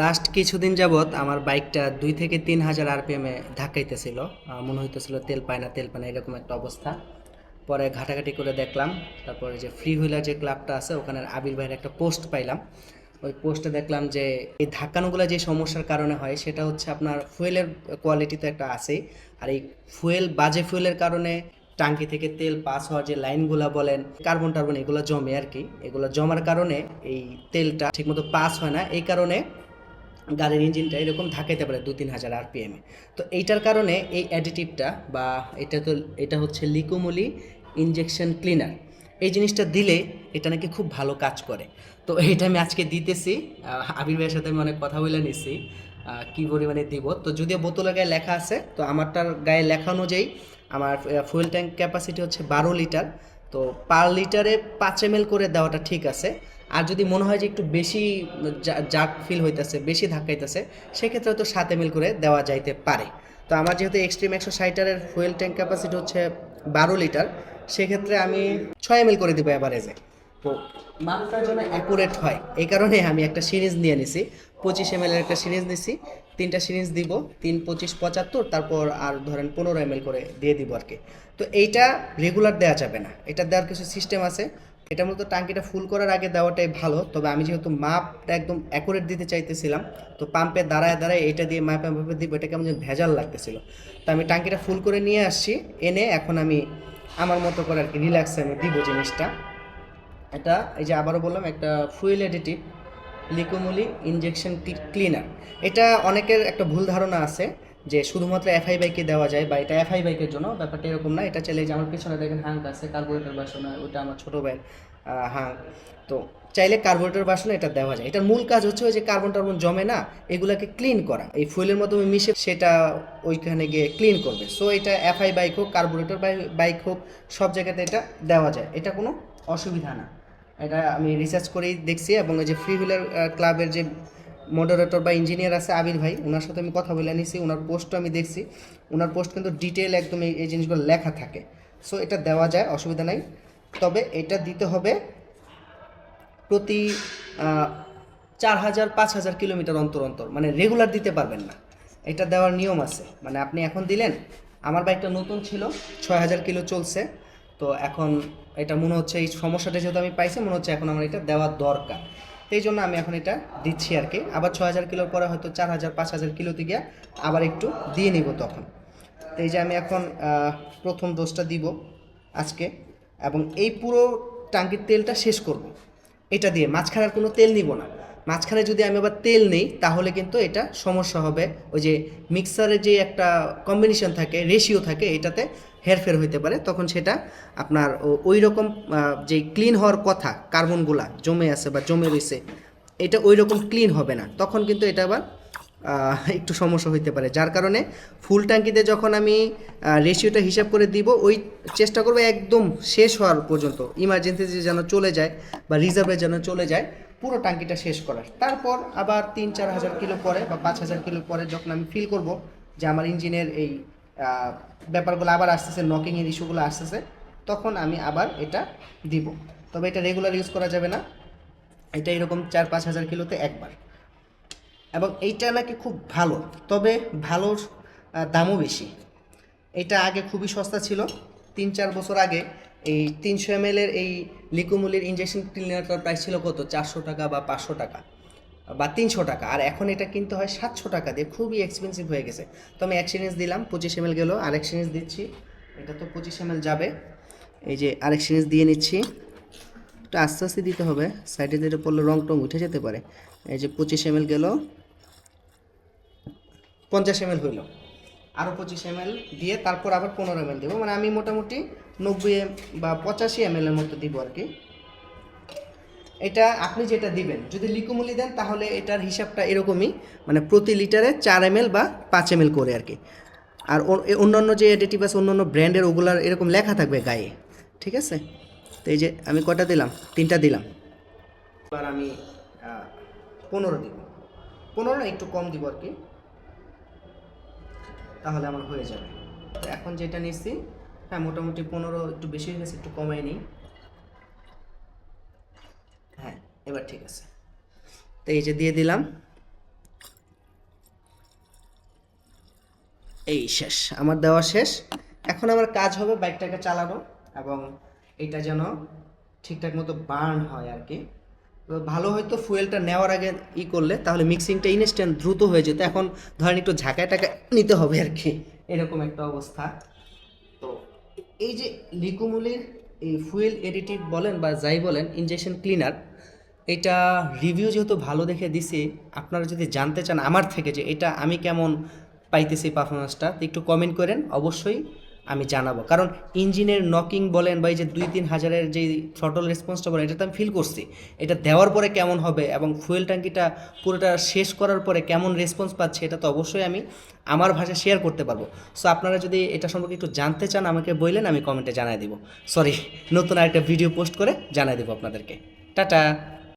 Last কিছুদিন যাবৎ আমার বাইকটা দুই থেকে তিন হাজার আরপিএমে ধাক্কাইতেছিল। মনে হইতেছিল তেল পায় না, তেল পায় না, এরকম একটা অবস্থা। পরে ঘাটাঘাটি করে দেখলাম, তারপরে যে ফ্রি হুইলার যে ক্লাবটা আছে ওখানে আবির ভাইয়ের একটা পোস্ট পাইলাম। ওই পোস্টে দেখলাম যে, এই ধাক্কানোগুলো যে সমস্যার কারণে হয়, সেটা হচ্ছে আপনার ফুয়েলের কোয়ালিটি তো একটা আছেই। আর এই ফুয়েল বাজে ফুয়েলের কারণে টাঙ্কি থেকে তেল পাস হওয়ার যে লাইনগুলো বলেন কার্বন টার্বন, এগুলো জমে আর কি। এগুলো জমার কারণে এই তেলটা ঠিকমতো পাস হয় না। এই কারণে গাড়ির ইঞ্জিনটা এরকম ধাকাইতে পারে দু তিন হাজার আরপিএমে তো এইটার কারণে এই অ্যাডিটিভটা বা এটা তো, এটা হচ্ছে লিকোমলি ইনজেকশন ক্লিনার এই জিনিসটা দিলে এটা নাকি খুব ভালো কাজ করে। তো এইটা আমি আজকে দিতেছি আবির ভাইয়ের সাথে আমি অনেক কথা বলে নিছি কি পরিমাণে দিব। তো যদিও বোতলের গায়ে লেখা আছে, তো আমারটার গায়ে লেখা অনুযায়ী আমার ফুয়েল ট্যাঙ্ক ক্যাপাসিটি হচ্ছে বারো লিটার। তো পার লিটারে পাঁচ এম করে দেওয়াটা ঠিক আছে। আর যদি মনে হয় যে একটু বেশি জাক ফিল হইতেছে, বেশি ধাক্কাইতেছে সেক্ষেত্রে তো সাত এম করে দেওয়া যাইতে পারে। তো আমার যেহেতু এক্সট্রিম একশো ষাটারের ফুয়েল ট্যাঙ্ক ক্যাপাসিটি হচ্ছে বারো লিটার সেক্ষেত্রে আমি ছয় এম করে দেবো অ্যাভারেজে তো মাপটা যেন অ্যাকুরেট হয়। এই কারণে আমি একটা সিরিজ নিয়ে নিছি। পঁচিশ এম একটা সিরিজ নিছি। তিনটা সিরিজ দিব, তিন, পঁচিশ, পঁচাত্তর, তারপর আর ধরেন পনেরো এম করে দিয়ে দিব আর কি তো এইটা রেগুলার দেওয়া যাবে না। এটা দেওয়ার কিছু সিস্টেম আছে। এটা মূলত টাঙ্কিটা ফুল করার আগে দেওয়াটাই ভালো, তবে আমি যেহেতু মাপটা একদম অ্যাকুরেট দিতে চাইতেছিলাম, তো পাম্পে দাঁড়ায় দাঁড়ায় এটা দিয়ে মাপে মাপে দিব, এটা কেমন ভেজাল লাগতেছিল। তো আমি টাঙ্কিটা ফুল করে নিয়ে আসছি, এনে এখন আমি আমার মতো করে আর কি রিল্যাক্সে আমি দিব জিনিসটা। এটা এই যে আবারও বললাম, একটা fuel additive Liqui Moly injection cleaner এটা অনেকের একটা ভুল ধারণা আছে যে শুধুমাত্র এফআই বাইকে দেওয়া যায় বা এটা এফআই বাইকের জন্য, ব্যাপারটা এরকম না, এটা চাইলে যে আমার পিছনে দেখেন হাঙ্ক আছে কার্বোরেটর বাসনা ওটা আমার ছোটো ভাইয়ের হাঙ্ক তো চাইলে কার্বোরেটর বাসনে এটা দেওয়া যায়। এটার মূল কাজ হচ্ছে ওই যে কার্বন টার্বন জমে না, এগুলাকে ক্লিন করা। এই ফুয়েলের মাধ্যমে মিশে সেটা ওইখানে গিয়ে ক্লিন করবে। সো এটা এফআই বাইক হোক কার্বোরেটর বাইক হোক, সব জায়গাতে এটা দেওয়া যায়। এটা কোনো অসুবিধা না। এটা আমি রিসার্চ করেই দেখছি এবং এই যে ফ্রি হুইলার ক্লাবের যে মডারেটর বা ইঞ্জিনিয়ার আছে আবির ভাই ওনার সাথে আমি কথা বলে নিছি ওনার পোস্টও আমি দেখছি। ওনার পোস্ট কিন্তু ডিটেল একদম এই জিনিসগুলো লেখা থাকে। সো এটা দেওয়া যায়, অসুবিধা নাই। তবে এটা দিতে হবে প্রতি চার হাজার, পাঁচ হাজার কিলোমিটার অন্তর অন্তর। মানে রেগুলার দিতে পারবেন না। এটা দেওয়ার নিয়ম আছে। মানে আপনি এখন দিলেন, আমার বাইকটা নতুন ছিল, ছয় হাজার কিলো চলছে। তো এখন এটা মনে হচ্ছে এই সমস্যাটা যেহেতু আমি পাইছি, মনে হচ্ছে এখন আমার এটা দেওয়ার দরকার। এই জন্য আমি এখন এটা দিচ্ছি আর কি আবার ছ হাজার কিলোর পরে হয়তো চার হাজার, পাঁচ হাজার কিলোতে গিয়ে আবার একটু দিয়ে নিব তখন। তো এই যে আমি এখন প্রথম ডোজটা দিব আজকে এবং এই পুরো টাঙ্কির তেলটা শেষ করব। এটা দিয়ে মাঝখানে আর কোনো তেল নিব না। মাঝখানে যদি আমি আবার তেল নেই, তাহলে কিন্তু এটা সমস্যা হবে। ওই যে মিক্সারের যে একটা কম্বিনেশন থাকে রেশিও থাকে, এটাতে হেরফের হইতে পারে। তখন সেটা আপনার ওই রকম যে ক্লিন হওয়ার কথা কার্বনগুলা জমে আছে বা জমে রয়েছে, এটা ওই রকম ক্লিন হবে না। তখন কিন্তু এটা আবার একটু সমস্যা হইতে পারে। যার কারণে ফুল ট্যাঙ্কিতে যখন আমি রেশিওটা হিসাব করে দিব, ওই চেষ্টা করব একদম শেষ হওয়ার পর্যন্ত ইমার্জেন্সি যেন চলে যায় বা রিজার্ভে যেন চলে যায় পুরো ট্যাঙ্কিটা শেষ করার। তারপর আবার তিন, চার হাজার কিলো পরে বা পাঁচ হাজার কিলো পরে যখন আমি ফিল করব যে আমার ইঞ্জিনের এই ব্যাপারগুলো আবার আসতেছে নকিংয়ের ইস্যুগুলো আসতেছে, তখন আমি আবার এটা দিব। তবে এটা রেগুলার ইউজ করা যাবে না। এটা এরকম চার, পাঁচ হাজার কিলোতে একবার। এবং এইটা নাকি খুব ভালো। তবে ভালোর দামও বেশি। এটা আগে খুবই সস্তা ছিল। তিন, চার বছর আগে এই তিনশো এম এর এই লিকুমুলির ইঞ্জেকশন ক্লিনারটার প্রাইস ছিল কত? চারশো টাকা বা পাঁচশো টাকা বা তিনশো টাকা। আর এখন এটা কিনতে হয় সাতশো টাকা দিয়ে। খুবই এক্সপেন্সিভ হয়ে গেছে। তো আমি এক সিরিজ দিলাম, পঁচিশ এম এল গেলো, আরেক সিরিজ দিচ্ছি। এটা তো পঁচিশ এম এল যাবে। এই যে আরেক সিরিজ দিয়ে নিচ্ছি। একটু আস্তে আস্তে দিতে হবে। সাইডে দিতে পড়লে রং টং উঠে যেতে পারে। এই যে পঁচিশ এম এল গেল, পঞ্চাশ এম এল হইল। আরও পঁচিশ এম দিয়ে তারপর আবার পনেরো এম দেবো। মানে আমি মোটামুটি নব্বই এম বা পঁচাশি এম এর মতো দিব আর কি। এটা আপনি যেটা দিবেন, যদি লিকুমুলি দেন তাহলে এটার হিসাবটা এরকমই মানে প্রতি লিটারে চার এম বা পাঁচ এম করে আর কি। আর অন্যান্য যে এডিটিভ আছে, অন্যান্য ব্র্যান্ডের ওগুলার এরকম লেখা থাকবে গায়ে, ঠিক আছে? তো এই যে আমি কটা দিলাম? তিনটা দিলাম। এবার আমি পনেরো দিব। পনেরো একটু কম দিব আর কি। তাহলে আমার হয়ে যাবে। তো এখন যেটা নিচ্ছি হ্যাঁ মোটামুটি পনেরো, একটু বেশি হয়ে গেছে, একটু কমে নিই। হ্যাঁ এবার ঠিক আছে। তো এই যে দিয়ে দিলাম। এই শেষ, আমার দেওয়া শেষ। এখন আমার কাজ হবে বাইকটাকে চালানো এবং এটা যেন ঠিকঠাক মতো বার্ন হয় আর কি। ভালো হয়তো ফুয়েলটা নেওয়ার আগে ই করলে, তাহলে মিক্সিংটা ইনস্ট্যান্ট দ্রুত হয়ে যেত। এখন ধরেন একটু ঝাঁকায় টাকা নিতে হবে আর কি। এরকম একটা অবস্থা। তো এই যে লিকুমুলির এই ফুয়েল এডিটিভ বলেন বা যাই বলেন ইনজেকশন ক্লিনার এটা রিভিউ যেহেতু ভালো দেখে দিছি, আপনারা যদি জানতে চান আমার থেকে যে এটা আমি কেমন পাইতেছি পারফরমেন্সটা একটু কমেন্ট করেন। অবশ্যই আমি জানাব। কারণ ইঞ্জিনের নকিং বলেন বা এই যে দুই তিন হাজারের যে থ্রটল রেসপন্সটা বলেন, এটা তো আমি ফিল করছি। এটা দেওয়ার পরে কেমন হবে এবং ফুয়েল ট্যাঙ্কিটা পুরোটা শেষ করার পরে কেমন রেসপন্স পাচ্ছে, এটা তো অবশ্যই আমি আমার ভাষায় শেয়ার করতে পারব। সো আপনারা যদি এটা সম্পর্কে একটু জানতে চান, আমাকে বললেন, আমি কমেন্টে জানাই দিব। সরি নতুন আরেকটা ভিডিও পোস্ট করে জানাই দেবো আপনাদেরকে। টাটা!